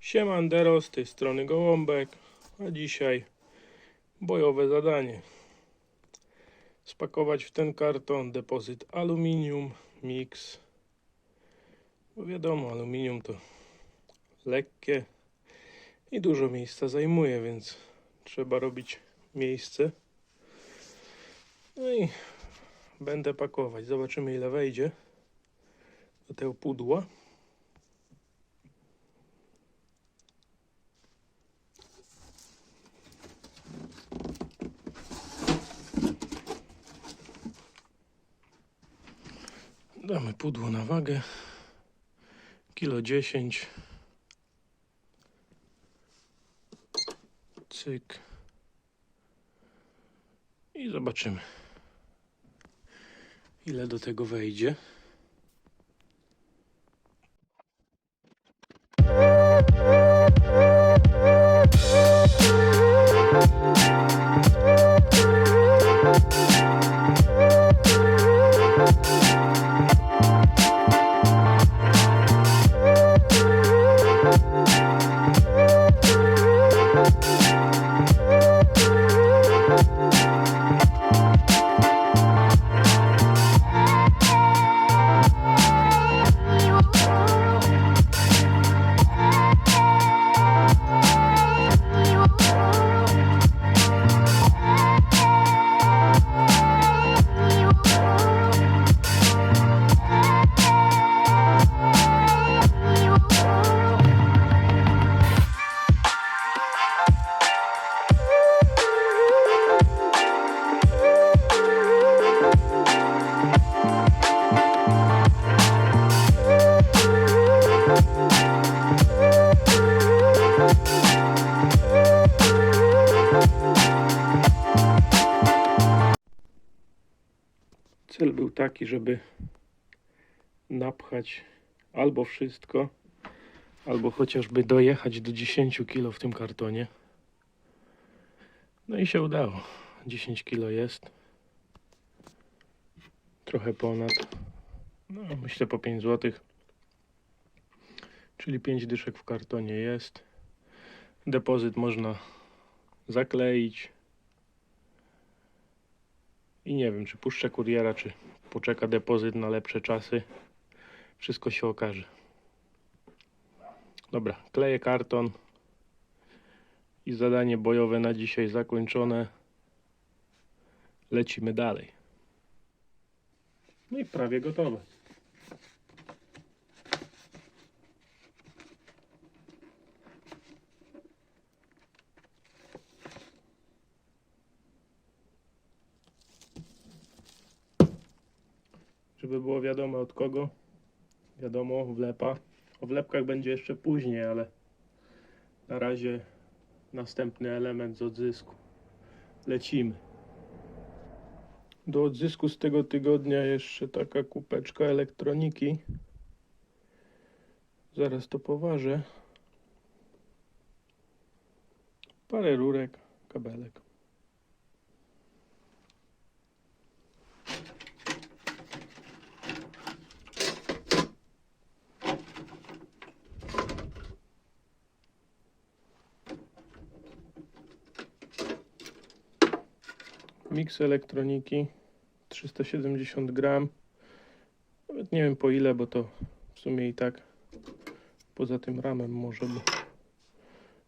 Siemandero, z tej strony Gołąbek, a dzisiaj bojowe zadanie. Spakować w ten karton depozyt aluminium, mix. Bo wiadomo, aluminium to lekkie i dużo miejsca zajmuje, więc trzeba robić miejsce. No i będę pakować. Zobaczymy ile wejdzie do tego pudła. Damy pudło na wagę. Kilo 10. Cyk. I zobaczymy. Ile do tego wejdzie. Taki, żeby napchać albo wszystko, albo chociażby dojechać do 10 kg w tym kartonie. No i się udało. 10 kg jest. Trochę ponad. No, myślę po 5 zł. Czyli 5 dyszek w kartonie jest. Depozyt można zakleić. I nie wiem, czy puszczę kuriera, czy poczeka depozyt na lepsze czasy. Wszystko się okaże. Dobra, kleję karton. I zadanie bojowe na dzisiaj zakończone. Lecimy dalej. No i prawie gotowe. Żeby było wiadomo od kogo. Wiadomo, wlepa. O wlepkach będzie jeszcze później, ale na razie następny element z odzysku. Lecimy. Do odzysku z tego tygodnia jeszcze taka kupeczka elektroniki. Zaraz to poważę. Parę rurek, kabelek. Miks elektroniki 370 gram. Nawet nie wiem po ile, bo to w sumie i tak poza tym ramem może by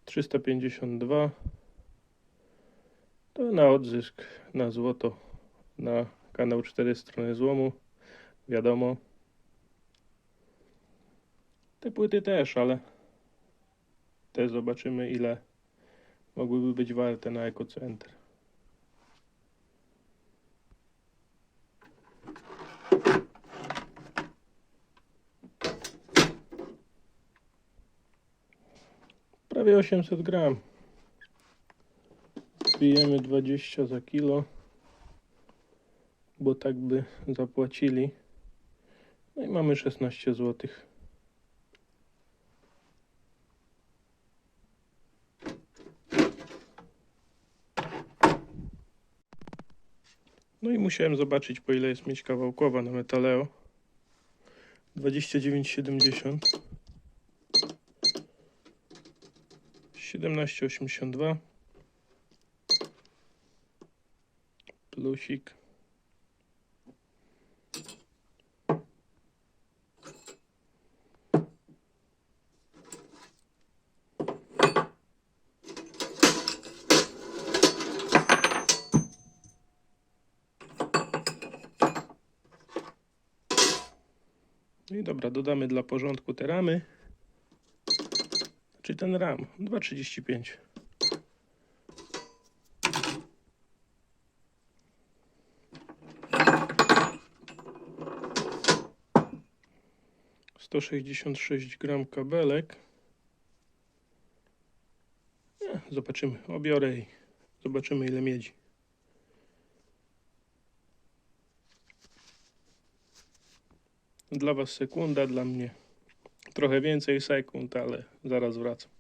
352 to na odzysk na złoto na kanał 4 strony złomu wiadomo. Te płyty też, ale te zobaczymy ile mogłyby być warte na ekocenter Prawie 800 gram. Bijemy 20 za kilo, bo tak by zapłacili. No i mamy 16 zł. No i musiałem zobaczyć po ile jest mieć kawałkowa na metaleo. 29,70 17,82 plusik No i dobra, dodamy dla porządku te ramy. Czy ten RAM? 2,35. Sto sześćdziesiąt sześć gram kabelek. Zobaczymy. Obiorę i zobaczymy ile miedzi. Dla Was sekunda, dla mnie trochę więcej sekund, ale zaraz wracam.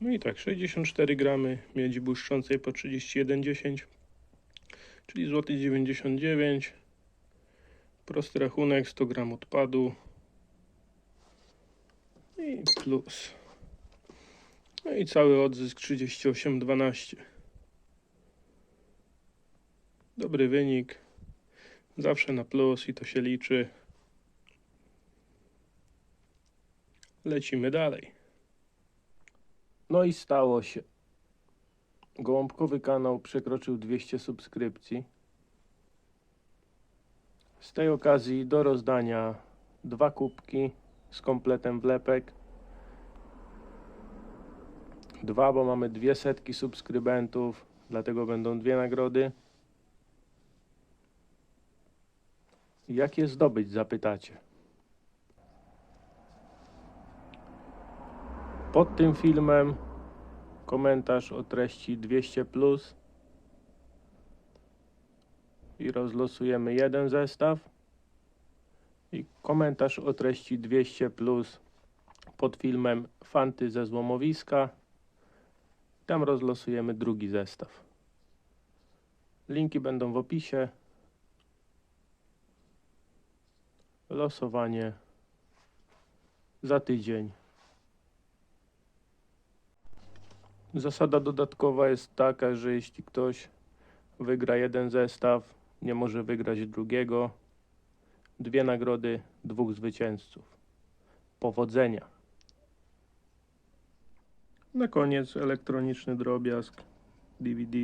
No i tak, 64 gramy miedzi błyszczącej po 31,10, czyli złoty 99. Prosty rachunek, 100 gram odpadu i plus. No i cały odzysk 38,12. Dobry wynik. Zawsze na plus i to się liczy. Lecimy dalej. No i stało się. Gołąbkowy kanał przekroczył 200 subskrypcji. Z tej okazji do rozdania dwa kubki z kompletem wlepek. Dwa, bo mamy dwie setki subskrybentów, dlatego będą dwie nagrody. Jak je zdobyć, zapytacie. Pod tym filmem. Komentarz o treści 200 plus. I rozlosujemy jeden zestaw. I komentarz o treści 200 plus pod filmem Fanty ze złomowiska. Tam rozlosujemy drugi zestaw. Linki będą w opisie. Losowanie za tydzień Zasada dodatkowa jest taka, że jeśli ktoś wygra jeden zestaw, nie może wygrać drugiego. Dwie nagrody, dwóch zwycięzców. Powodzenia. Na koniec elektroniczny drobiazg DVD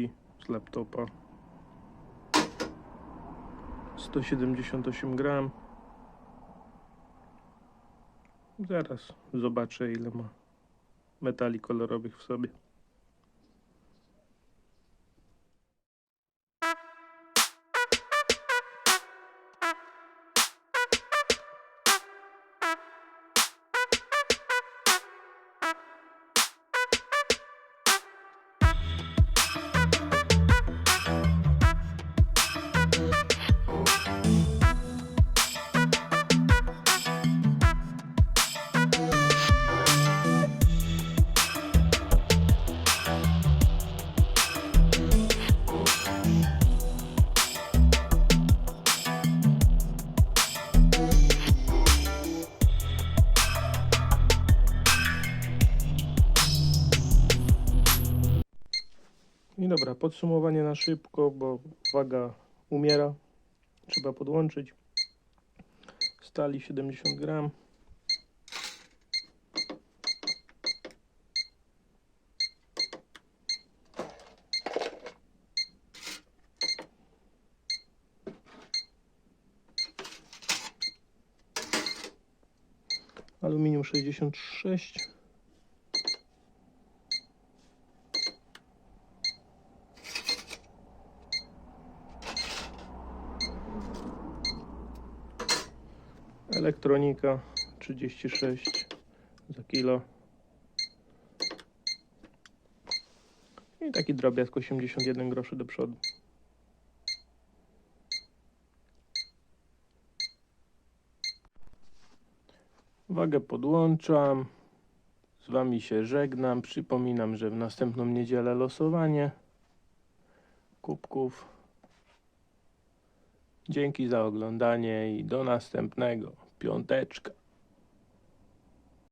z laptopa. 178 gram. Zaraz zobaczę ile ma metali kolorowych w sobie. I dobra, podsumowanie na szybko, bo waga umiera. Trzeba podłączyć. Stali 70 gram. Aluminium 66. Elektronika 36 za kilo. I taki drobiazg 81 groszy do przodu. Wagę podłączam. Z Wami się żegnam. Przypominam, że w następną niedzielę losowanie kubków. Dzięki za oglądanie i do następnego. Piąteczka.